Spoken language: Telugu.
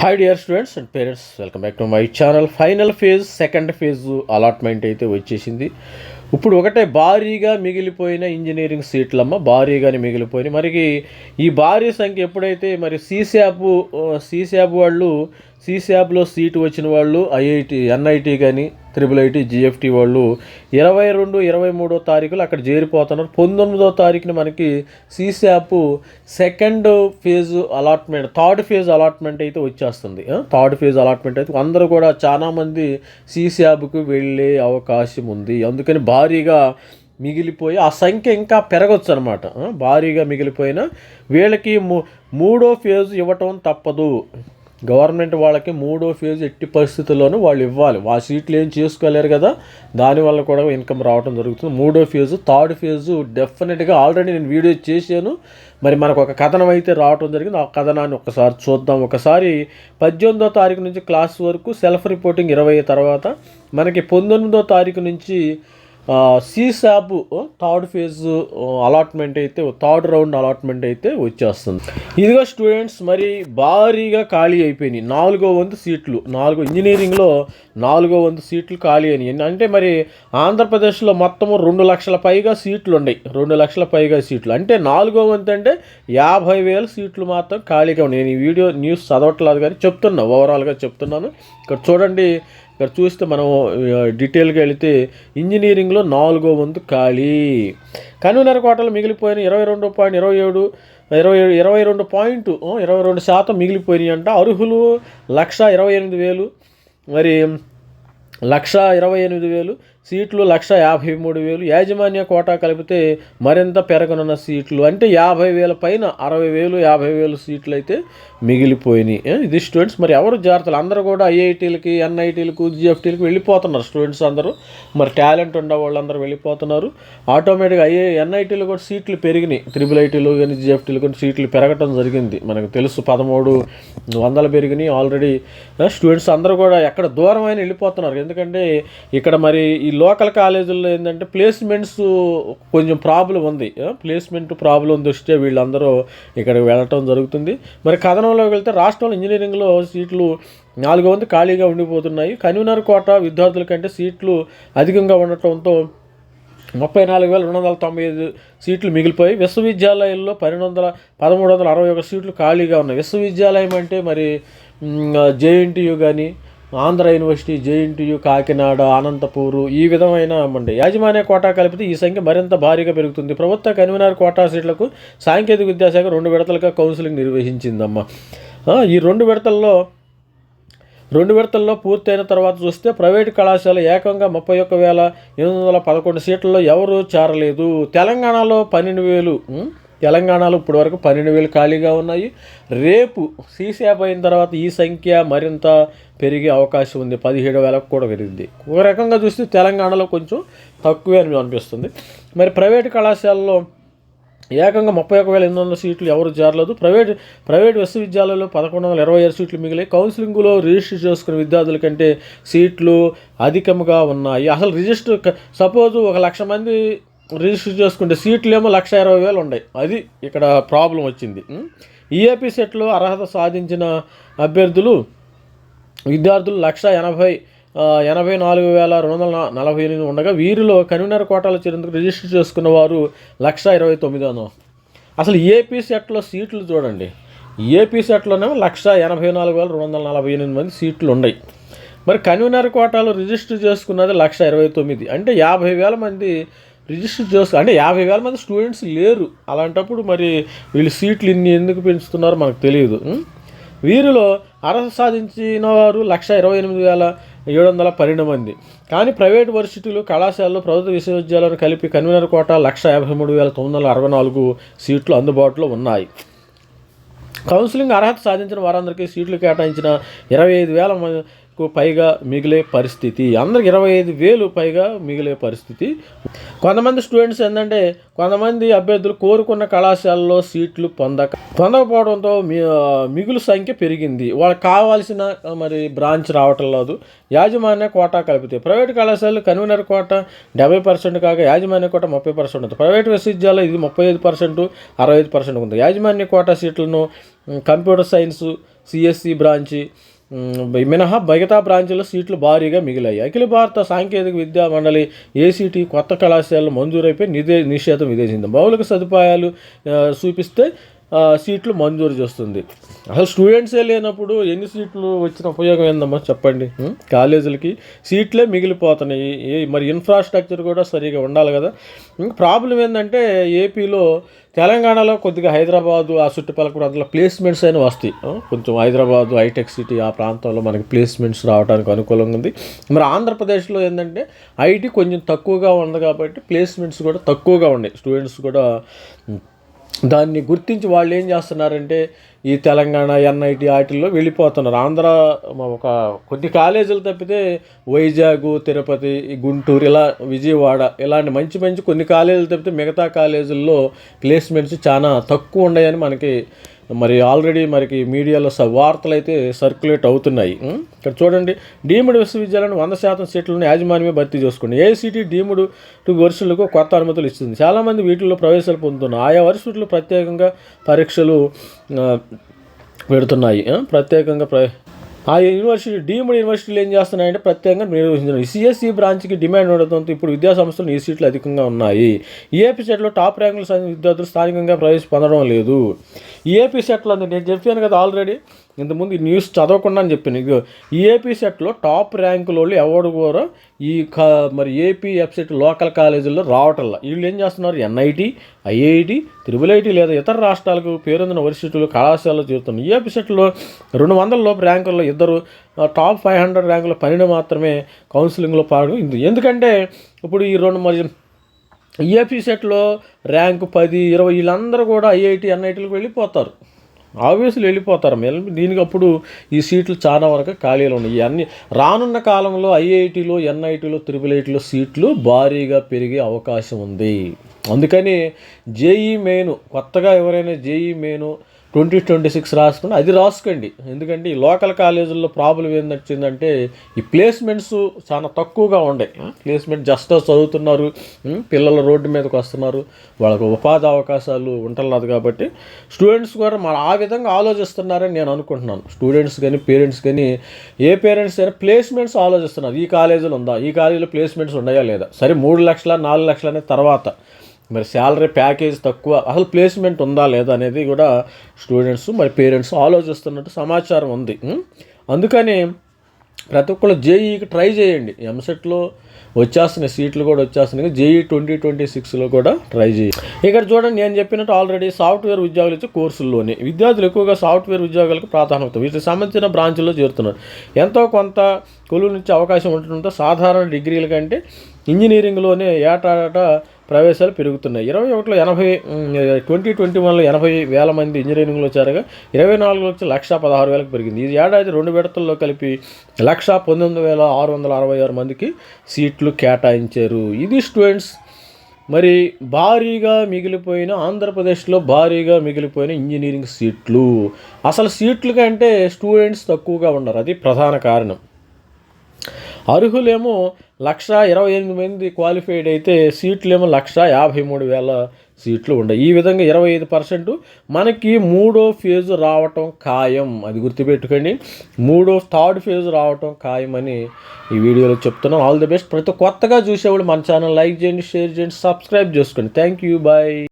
Hi dear students and parents welcome back to my channel final phase second phase allotment అయితే వచ్చేసింది. ఇప్పుడు ఒకటే భారీగా మిగిలిపోయిన ఇంజనీరింగ్ సీట్లమ్మ భారీగానే మిగిలిపోయినాయి. మరి ఈ భారీ సంఖ్య ఎప్పుడైతే మరి సీశాప్ సీశాప్ వాళ్ళు సీశాప్లో సీటు వచ్చిన వాళ్ళు ఐఐటి ఎన్ఐటి కానీ త్రిబుల్ ఐటీ జిఎఫ్టీ వాళ్ళు ఇరవై రెండు ఇరవై మూడో తారీఖులు అక్కడ చేరిపోతున్నారు. పంతొమ్మిదో తారీఖున మనకి CSAB second phase allotment third phase allotment అయితే వచ్చేస్తుంది. థర్డ్ ఫేజ్ అలాట్మెంట్ అయితే అందరూ కూడా చాలామంది సీశాప్కి వెళ్ళే అవకాశం ఉంది. అందుకని భారీగా మిగిలిపోయి ఆ సంఖ్య ఇంకా పెరగచ్చు అనమాట భారీగా మిగిలిపోయిన వీళ్ళకి మూ- మూడో ఫేజ్ ఇవ్వటం తప్పదు. గవర్నమెంట్ వాళ్ళకి మూడో ఫేజ్ ఎట్టి పరిస్థితుల్లోనూ వాళ్ళు ఇవ్వాలి. ఆ సీట్లు ఏం చేసుకోలేరు కదా దానివల్ల కూడా ఇన్కమ్ రావడం జరుగుతుంది. మూడో ఫేజు థర్డ్ ఫేజు డెఫినెట్గా ఆల్రెడీ నేను వీడియో చేశాను. మరి మనకు ఒక కథనం అయితే రావడం జరిగింది. ఆ కథనాన్ని ఒకసారి చూద్దాం. ఒకసారి పద్దెనిమిదో తారీఖు నుంచి క్లాస్ వరకు సెల్ఫ్ రిపోర్టింగ్ ఇరవై తర్వాత మనకి పంతొమ్మిదో తారీఖు నుంచి సీసాబ్ థర్డ్ ఫేజ్ అలాట్మెంట్ అయితే థర్డ్ రౌండ్ అలాట్మెంట్ అయితే వచ్చేస్తుంది. ఇదిగో స్టూడెంట్స్ మరి భారీగా ఖాళీ అయిపోయినాయి. నాలుగో వంతు సీట్లు. నాలుగో ఇంజనీరింగ్లో నాలుగో వంతు సీట్లు ఖాళీ అయినాయి. అంటే మరి ఆంధ్రప్రదేశ్లో మొత్తము రెండు లక్షల పైగా సీట్లు ఉన్నాయి రెండు లక్షల పైగా సీట్లు. అంటే నాలుగో వంతు అంటే యాభై వేల సీట్లు మాత్రం ఖాళీగా ఉన్నాయి. నేను ఈ వీడియో న్యూస్ చదవట్లేదు కానీ చెప్తున్నా. ఓవరాల్గా చెప్తున్నాను. ఇక్కడ చూడండి ఇక్కడ చూస్తే మనం డీటెయిల్గా వెళితే ఇంజనీరింగ్లో నాలుగో వంతు ఖాళీ. కన్వీనర్ కోటలు మిగిలిపోయిన ఇరవై రెండు పాయింట్ ఇరవై ఏడు ఇరవై ఏడు ఇరవై రెండు పాయింట్ ఇరవై రెండు శాతం మిగిలిపోయినాయి అంట. అర్హులు లక్ష ఇరవై ఎనిమిది వేలు. మరి లక్ష ఇరవై ఎనిమిది వేలు. సీట్లు లక్ష యాభై మూడు వేలు. యాజమాన్య కోటా కలిపితే మరింత పెరగనున్న సీట్లు. అంటే యాభై వేల పైన అరవై వేలు యాభై వేలు సీట్లు అయితే మిగిలిపోయినాయి ఇది స్టూడెంట్స్ మరి ఎవరు జాగ్రత్తలు? అందరూ కూడా ఐఐటీలకి ఎన్ఐటీలకు జిఎఫ్టీలకు వెళ్ళిపోతున్నారు స్టూడెంట్స్ అందరూ. మరి టాలెంట్ ఉన్న వాళ్ళందరూ వెళ్ళిపోతున్నారు. ఆటోమేటిక్గా ఐఏ ఎన్ఐటీలు కూడా సీట్లు పెరిగినాయి. త్రిబుల్ ఐటీలు కానీ జిఎఫ్టీలు కానీ సీట్లు పెరగటం జరిగింది. మనకు తెలుసు పదమూడు వందలు పెరిగినాయి. ఆల్రెడీ స్టూడెంట్స్ అందరూ కూడా ఎక్కడ దూరం అయినా వెళ్ళిపోతున్నారు. ఎందుకంటే ఇక్కడ మరి ఈ లోకల్ కాలేజీల్లో ఏంటంటే ప్లేస్మెంట్స్ కొంచెం ప్రాబ్లం ఉంది. ప్లేస్మెంట్ ప్రాబ్లం దృష్ట్యా వీళ్ళందరూ ఇక్కడికి వెళ్ళటం జరుగుతుంది. మరి కథనంలోకి వెళ్తే రాష్ట్రంలో ఇంజనీరింగ్లో సీట్లు నాలుగు వందలు ఖాళీగా ఉండిపోతున్నాయి. కన్వీనర్ కోట విద్యార్థుల కంటే సీట్లు అధికంగా ఉండటంతో ముప్పై నాలుగు వేల రెండు వందల తొంభై ఐదు సీట్లు మిగిలిపోయి విశ్వవిద్యాలయాల్లో పన్నెండు వందల పదమూడు వందల అరవై ఒక సీట్లు ఖాళీగా ఉన్నాయి. విశ్వవిద్యాలయం అంటే మరి జేఎన్టీయు కానీ ఆంధ్ర యూనివర్సిటీ జేఎన్టీయు కాకినాడ అనంతపూరు ఈ విధమైన మండి. యాజమాన్య కోటా కలిపితే ఈ సంఖ్య మరింత భారీగా పెరుగుతుంది. ప్రభుత్వ కన్వీనర్ కోటా సీట్లకు సాంకేతిక విద్యాశాఖ రెండు విడతలుగా కౌన్సిలింగ్ నిర్వహించిందమ్మా. ఈ రెండు విడతల్లో రెండు విడతల్లో పూర్తయిన తర్వాత చూస్తే ప్రైవేటు కళాశాల ఏకంగా ముప్పై ఒక్క వేల ఎనిమిది వందల పదకొండు సీట్లలో ఎవరూ చేరలేదు. తెలంగాణలో పన్నెండు వేలు తెలంగాణలో ఇప్పటి వరకు పన్నెండు వేలు ఖాళీగా ఉన్నాయి. రేపు సీసీఎఫ్ అయిన తర్వాత ఈ సంఖ్య మరింత పెరిగే అవకాశం ఉంది. పదిహేడు వేలకు కూడా పెరిగింది. ఒక రకంగా చూస్తే తెలంగాణలో కొంచెం తక్కువే అని అనిపిస్తుంది. మరి ప్రైవేటు కళాశాలలో ఏకంగా ముప్పై ఒక వేల ఎనిమిది వందల సీట్లు ఎవరు చేరలేదు. ప్రైవేట్ ప్రైవేట్ విశ్వవిద్యాలయాల్లో పదకొండు వందల ఇరవై ఆరు సీట్లు మిగిలాయి. కౌన్సిలింగ్లో రిజిస్టర్ చేసుకున్న విద్యార్థుల కంటే సీట్లు అధికంగా ఉన్నాయి. అసలు రిజిస్టర్ సపోజ్ ఒక లక్ష మంది రిజిస్టర్ చేసుకుంటే సీట్లు ఏమో లక్ష ఇరవై వేలు ఉన్నాయి అది ఇక్కడ ప్రాబ్లం వచ్చింది. ఈఏపీ సెట్లో అర్హత సాధించిన అభ్యర్థులు విద్యార్థులు లక్ష ఎనభై ఎనభై నాలుగు వేల రెండు వందల నలభై ఎనిమిది ఉండగా వీరిలో కన్వీనర్ కోటాలో చేరేందుకు రిజిస్టర్ చేసుకున్న వారు లక్ష ఇరవై తొమ్మిది అను. అసలు ఏపీ సెట్లో సీట్లు చూడండి. ఏపీ సెట్లోనేమో లక్ష ఎనభై నాలుగు వేల రెండు వందల నలభై ఎనిమిది మంది సీట్లు ఉన్నాయి మరి కన్వీనర్ కోటాలో రిజిస్టర్ చేసుకున్నది లక్ష ఇరవై తొమ్మిది. అంటే యాభై వేల మంది రిజిస్టర్ చేసు అంటే యాభై వేల మంది స్టూడెంట్స్ లేరు. అలాంటప్పుడు మరి వీళ్ళు సీట్లు ఇన్ని ఎందుకు పెంచుతున్నారో మనకు తెలియదు. వీరిలో అర్హత సాధించిన వారు లక్ష ఇరవై ఎనిమిది వేల ఏడు వందల పన్నెండు మంది. కానీ ప్రైవేట్ వర్సిటీలు కళాశాలలు ప్రభుత్వ విశ్వవిద్యాలయాలను కలిపి కన్వీనర్ కోట లక్ష యాభై మూడు వేల తొమ్మిది వందల అరవై నాలుగు సీట్లు అందుబాటులో ఉన్నాయి. కౌన్సిలింగ్ అర్హత సాధించిన వారందరికీ సీట్లు కేటాయించిన ఇరవై ఐదు వేల కు పైగా మిగిలే పరిస్థితి. అందరికి ఇరవై ఐదు వేలు పైగా మిగిలే పరిస్థితి. కొంతమంది స్టూడెంట్స్ ఏంటంటే కొంతమంది అభ్యర్థులు కోరుకున్న కళాశాలలో సీట్లు పొందక పొందకపోవడంతో మిగులు సంఖ్య పెరిగింది. వాళ్ళకి కావాల్సిన మరి బ్రాంచ్ రావటం లేదు. యాజమాన్య కోటా కలిపితే ప్రైవేట్ కళాశాలలు కన్వీనర్ కోట డెబ్బై పర్సెంట్ కాగా యాజమాన్య కోట ముప్పై పర్సెంట్ ఉంది. ప్రైవేట్ విశ్వవిద్యాలయం ఇది ముప్పై ఐదు పర్సెంట్ అరవై ఐదు పర్సెంట్ ఉంది. యాజమాన్య కోటా సీట్లను కంప్యూటర్ సైన్స్ సిఎస్సి బ్రాంచి మినహా మిగతా బ్రాంచ్లో సీట్లు భారీగా మిగిలాయి. అఖిల భారత సాంకేతిక విద్యా మండలి ఏసీటీ కొత్త కళాశాలలు మంజూరైపోయి నిదే నిషేధం విధించింది. మౌలిక సదుపాయాలు చూపిస్తే సీట్లు మంజూరు చేస్తుంది. అసలు స్టూడెంట్సే లేనప్పుడు ఎన్ని సీట్లు వచ్చిన ఉపయోగం ఏందమ్మా చెప్పండి? కాలేజీలకి సీట్లే మిగిలిపోతున్నాయి. ఏ మరి ఇన్ఫ్రాస్ట్రక్చర్ కూడా సరిగా ఉండాలి కదా. ప్రాబ్లం ఏంటంటే ఏపీలో తెలంగాణలో కొద్దిగా హైదరాబాదు ఆ చుట్టుపక్కల కూడా అందులో ప్లేస్మెంట్స్ అయినా వస్తాయి. కొంచెం హైదరాబాదు హైటెక్ సిటీ ఆ ప్రాంతంలో మనకి ప్లేస్మెంట్స్ రావడానికి అనుకూలంగా ఉంది. మరి ఆంధ్రప్రదేశ్లో ఏంటంటే ఐటీ కొంచెం తక్కువగా ఉంది కాబట్టి ప్లేస్మెంట్స్ కూడా తక్కువగా ఉన్నాయి. స్టూడెంట్స్ కూడా దాన్ని గుర్తించి వాళ్ళు ఏం చేస్తున్నారంటే ఈ తెలంగాణ ఎన్ఐటి వాటిల్లో వెళ్ళిపోతున్నారు. ఆంధ్ర ఒక కొద్ది కాలేజీలు తప్పితే వైజాగ్ తిరుపతి గుంటూరు ఇలా విజయవాడ ఇలాంటి మంచి మంచి కొన్ని కాలేజీలు తప్పితే మిగతా కాలేజీల్లో ప్లేస్మెంట్స్ చాలా తక్కువ ఉన్నాయని మనకి మరి ఆల్రెడీ మనకి మీడియాలో స వార్తలు అయితే సర్క్యులేట్ అవుతున్నాయి. ఇక్కడ చూడండి డీమ్డ్ విశ్వవిద్యాలయం వంద శాతం సీట్లను యాజమాన్యమే భర్తీ చేసుకుంది. ఏసీటీ డీమ్డ్ టూ వర్షులకు కొత్త అనుమతులు ఇస్తుంది. చాలామంది వీటిల్లో ప్రవేశాలు పొందుతున్నారు. ఆయా వరుసలు ప్రత్యేకంగా పరీక్షలు పెడుతున్నాయి. ప్రత్యేకంగా ప్ర ఆ యూనివర్సిటీ డీమ్డ్ యూనివర్సిటీలు ఏం చేస్తున్నాయంటే ప్రత్యేకంగా నిర్వహించడం. సిఎస్ఈ బ్రాంచ్కి డిమాండ్ ఉండడంతో ఇప్పుడు విద్యా సంస్థలు ఈ సీట్లు అధికంగా ఉన్నాయి. ఏపీ సెట్లో టాప్ ర్యాంకులు సాధించిన విద్యార్థులు స్థానికంగా ప్రవేశ పొందడం లేదు. ఏపీ సెట్లో నేను చెప్పాను కదా ఆల్రెడీ ఇంతకుముందు ఈ న్యూస్ చదవకుండా అని చెప్పాను. ఇదిగో ఈఏపీ సెట్లో టాప్ ర్యాంకుల వాళ్ళు ఎవరు కూడా ఈ కా మరి ఏపీ ఎఫ్సెట్ లోకల్ కాలేజీల్లో రావటంలా. వీళ్ళు ఏం చేస్తున్నారు? ఎన్ఐటి ఐఐటి త్రిబుల్ ఐటీ లేదా ఇతర రాష్ట్రాలకు పేరొందిన వర్సిటీలు కళాశాలలో చేరుతున్నాయి ఈఏపీ సెట్లో రెండు వందల లోపు ర్యాంకుల్లో ఇద్దరు టాప్ ఫైవ్ హండ్రెడ్ ర్యాంకుల పన్నెండు మాత్రమే కౌన్సిలింగ్లో పాల్గొంది ఎందుకంటే ఇప్పుడు ఈ రెండు మరి ఈఏపీ సెట్లో ర్యాంకు పది ఇరవై వీళ్ళందరూ కూడా ఐఐటి ఎన్ఐటీలకు వెళ్ళిపోతారు. ఆబ్వియస్లీ వెళ్ళిపోతారు. మెల్ దీనికి అప్పుడు ఈ సీట్లు చాలా వరకు ఖాళీలు ఉన్నాయి. అన్ని రానున్న కాలంలో ఐఐటీలో ఎన్ఐటీలో త్రిపుల్ ఐటీలో సీట్లు భారీగా పెరిగే అవకాశం ఉంది. అందుకని జేఈ మెయిన్ కొత్తగా ఎవరైనా JEE main twenty twenty six రాసుకుని అది రాసుకోండి. ఎందుకంటే ఈ లోకల్ కాలేజీల్లో ప్రాబ్లం ఏంటంటే ఈ ప్లేస్మెంట్స్ చాలా తక్కువగా ఉండే. ప్లేస్మెంట్ జస్ట్ చదువుతున్నారు పిల్లలు రోడ్డు మీదకి వస్తున్నారు వాళ్ళకు ఉపాధి అవకాశాలు ఉంటలేదు కాబట్టి స్టూడెంట్స్ కూడా మన ఆ విధంగా ఆలోచిస్తున్నారని నేను అనుకుంటున్నాను. స్టూడెంట్స్ కానీ పేరెంట్స్ కానీ ఏ పేరెంట్స్ అయినా ప్లేస్మెంట్స్ ఆలోచిస్తున్నారు. ఈ కాలేజీలో ఉందా? ఈ కాలేజీలో ప్లేస్మెంట్స్ ఉన్నాయా లేదా? సరే మూడు లక్షల నాలుగు లక్షల తర్వాత. మరి శాలరీ ప్యాకేజ్ తక్కువ అసలు ప్లేస్మెంట్ ఉందా లేదా అనేది కూడా స్టూడెంట్స్ మరి పేరెంట్స్ ఆలోచిస్తున్నట్టు సమాచారం ఉంది. అందుకని ప్రతి ఒక్కళ్ళు జేఈకి ట్రై చేయండి. ఎంసెట్లో వచ్చేస్తున్నాయి సీట్లు కూడా వచ్చేస్తున్నాయి. జేఈ ట్వంటీ ట్వంటీ సిక్స్లో కూడా ట్రై చేయండి ఇక్కడ చూడండి నేను చెప్పినట్టు ఆల్రెడీ సాఫ్ట్వేర్ ఉద్యోగాలు ఇచ్చే కోర్సుల్లోనే విద్యార్థులు ఎక్కువగా సాఫ్ట్వేర్ ఉద్యోగాలకు ప్రాధాన్యత వీటికి సంబంధించిన బ్రాంచ్లో చేరుతున్నారు. ఎంతో కొంత కొలువు నుంచి అవకాశం ఉండటంతో సాధారణ డిగ్రీల కంటే ఇంజనీరింగ్లోనే ఏటాట ప్రవేశాలు పెరుగుతున్నాయి. ఇరవై ఒకటిలో ఎనభై ట్వంటీ ట్వంటీ వన్లో ఎనభై వేల మంది ఇంజనీరింగ్లో చేరగా ఇరవై నాలుగులో వచ్చి లక్ష పదహారు వేలకు పెరిగింది. ఈ ఏడాది రెండు విడతల్లో కలిపి లక్ష పంతొమ్మిది వేల ఆరు వందల అరవై ఆరు మందికి సీట్లు కేటాయించారు. ఇది స్టూడెంట్స్ మరి భారీగా మిగిలిపోయిన ఆంధ్రప్రదేశ్లో భారీగా మిగిలిపోయిన ఇంజనీరింగ్ సీట్లు. అసలు సీట్లు కంటే స్టూడెంట్స్ తక్కువగా ఉన్నారు అది ప్రధాన కారణం. అర్హులేమో లక్ష ఇరవై ఎనిమిది మంది క్వాలిఫైడ్ అయితే సీట్లేమో లక్ష యాభై మూడు వేల సీట్లు ఉండవు ఈ విధంగా ఇరవై ఐదు పర్సెంట్ మనకి మూడో ఫేజ్ రావటం ఖాయం. అది గుర్తుపెట్టుకోండి. మూడో థర్డ్ ఫేజ్ రావటం ఖాయం అని ఈ వీడియోలో చెప్తున్నాం. ఆల్ ది బెస్ట్ ప్రతి కొత్తగా చూసేవాళ్ళు మన ఛానల్ లైక్ చేయండి షేర్ చేయండి సబ్స్క్రైబ్ చేసుకోండి. Thank you bye